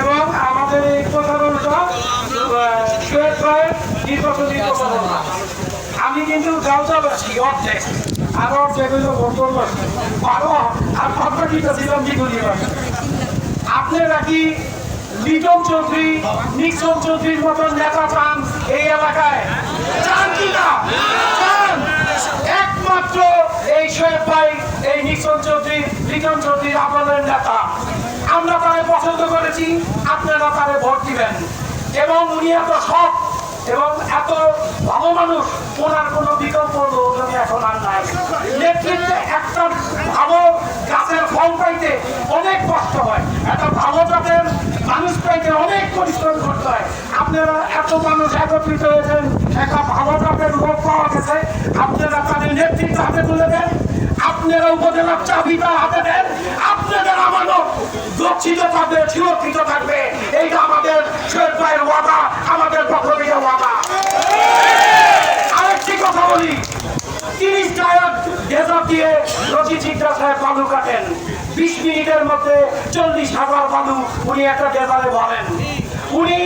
এবং আমাদের এই প্রধানটা নির্বাচনী প্রচারণা আমি কিন্তু আর আপনারা কি লিটন চৌধুরী, নিক্সন চৌধুরীর মতন নেতা চান এই এলাকায়? চান কি না চান একমাত্র এই শোয়েব ভাই এই নিক্সন চৌধুরী লিটন চৌধুরী আপনাদের নেতা। আমরা তারে পছন্দ করেছি, আপনারা তারে ভোট দিবেন। এবং উনি এত সৎ এবং এত ভালো মানুষ, ওনার কোনো বিকল্প লোকজনে এখন আর নাই। নেতৃত্বে একটা ভালো গাছের ফল পাইতে অনেক কষ্ট হয়। একটা ভালো জাতের মানুষ পাইতে অনেক পরিশ্রম করতে হয়। আপনারা এত মানুষ একত্রিত হয়েছেন, একটা ভালো জাতের লোক পাওয়া গেছে। আপনারা তাদের নেতৃত্ব হাতে তুলে দেন। আপনারা উপজেলার চাবিটা হাতে দেন আপনাদের আমানত গচ্ছিত থাকবে, সুরক্ষিত থাকবে। এইটা আমাদের ভাইয়ের ওয়াদা, আমাদের পক্ষ ওয়াদা। আরেকটি কথা বলি, তিরিশ টায়ার ডেজার দিয়ে রশি চিন্তা সাহেব বালু কাটেন। বিশ মিনিটের মধ্যে চল্লিশ হাজার বালু উনি একটা ডেজারে বলেন উনি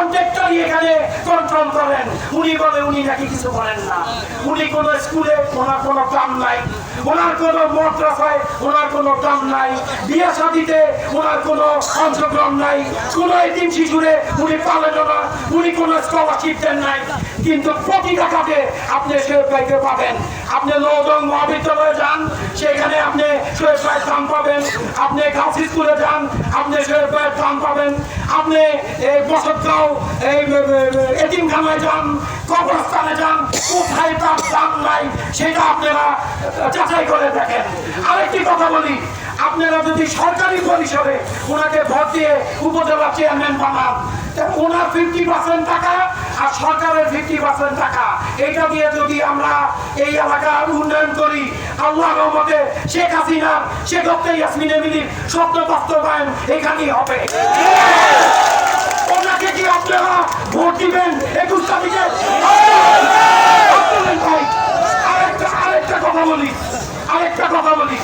কন্ট্রাক্টরই এখানে কন্ট্রোল করেন। উনি বলে, উনি নাকি কিছু করেন না। উনি কোনো স্কুলে, ওনার কোনো কাম নাই। ওনার কোনো মাদ্রাসায় ওনার কোনো কাম নাই। বিয়ে শাদিতে ওনার কোনো অংশগ্রহণ নাই। কোনো এটিম শিশুরে উনি পালেন না। উনি কোনো স্কলারশিপ দেন নাই। কিন্তু প্রতি টাকাতে আপনি শোয়েব ভাইকে পাবেন। আপনি নৌদং মহাবিদ্যালয়ে যান, সেখানে আপনি শোয়েব ভাইয়ের দাম পাবেন। আপনি গাছ স্কুলে যান, আপনি শোয়েব ভাইয়ের দাম পাবেন। আপনি এই বসতগাঁও এই এটিমখানায় যান যান, কোথায় নাই সেটা আপনারা যাচাই করে দেখেন। আরেকটি কথা বলি, আপনারা যদি সরকারি পরিসরে ওনাকে ভোট দিয়ে উপজেলা চেয়ারম্যান বানান ওনার ফিফটি পার্সেন্ট টাকা আর সরকারের ফিফটি পার্সেন্ট টাকা। এটা দিয়ে যদি আমরা এই এলাকার উন্নয়ন করি আল্লাহ রহমতে শেখ হাসিনা শেখ ডক্টর ইয়াসমিনে মিলির স্বপ্ন বাস্তবায়ন এখানেই হবে ওনাকে কি আপনারা ভোট দিবেন একুশ তারিখে আপনাদের ভাই, আরেকটা আরেকটা কথা বলি আরেকটা কথা বলি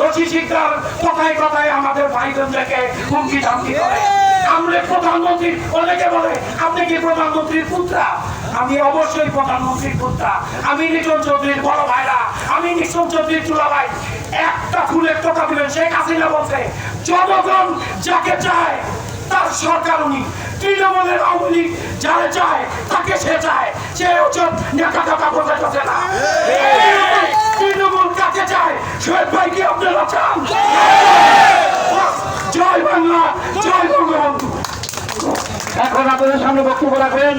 রশি শিকদার কথায় কথায় আমাদের ভাইদেরকে হুমকি ধামকি করে প্রধানমন্ত্রী অনেকে বলে, আপনি কি প্রধানমন্ত্রীর পুত্রা? আমি অবশ্যই প্রধানমন্ত্রীর পুত্রা। আমি চৌধুরীর বড় ভাইরা। আমি নিজন চৌধুরীর চুলা ভাই একটা ফুলের কথা দিবেন, শেখ হাসিনা বলছে, জনগণ যাকে চায়, তার সরকার উনি। তৃণমূলের আওয়ামী যারা চায়, তাকে সে চায়। সে হচ্ছে নেতা কথা বোঝাচ্ছে না আপনারা জয় এখন আপনাদের সামনে বক্তব্য রাখবেন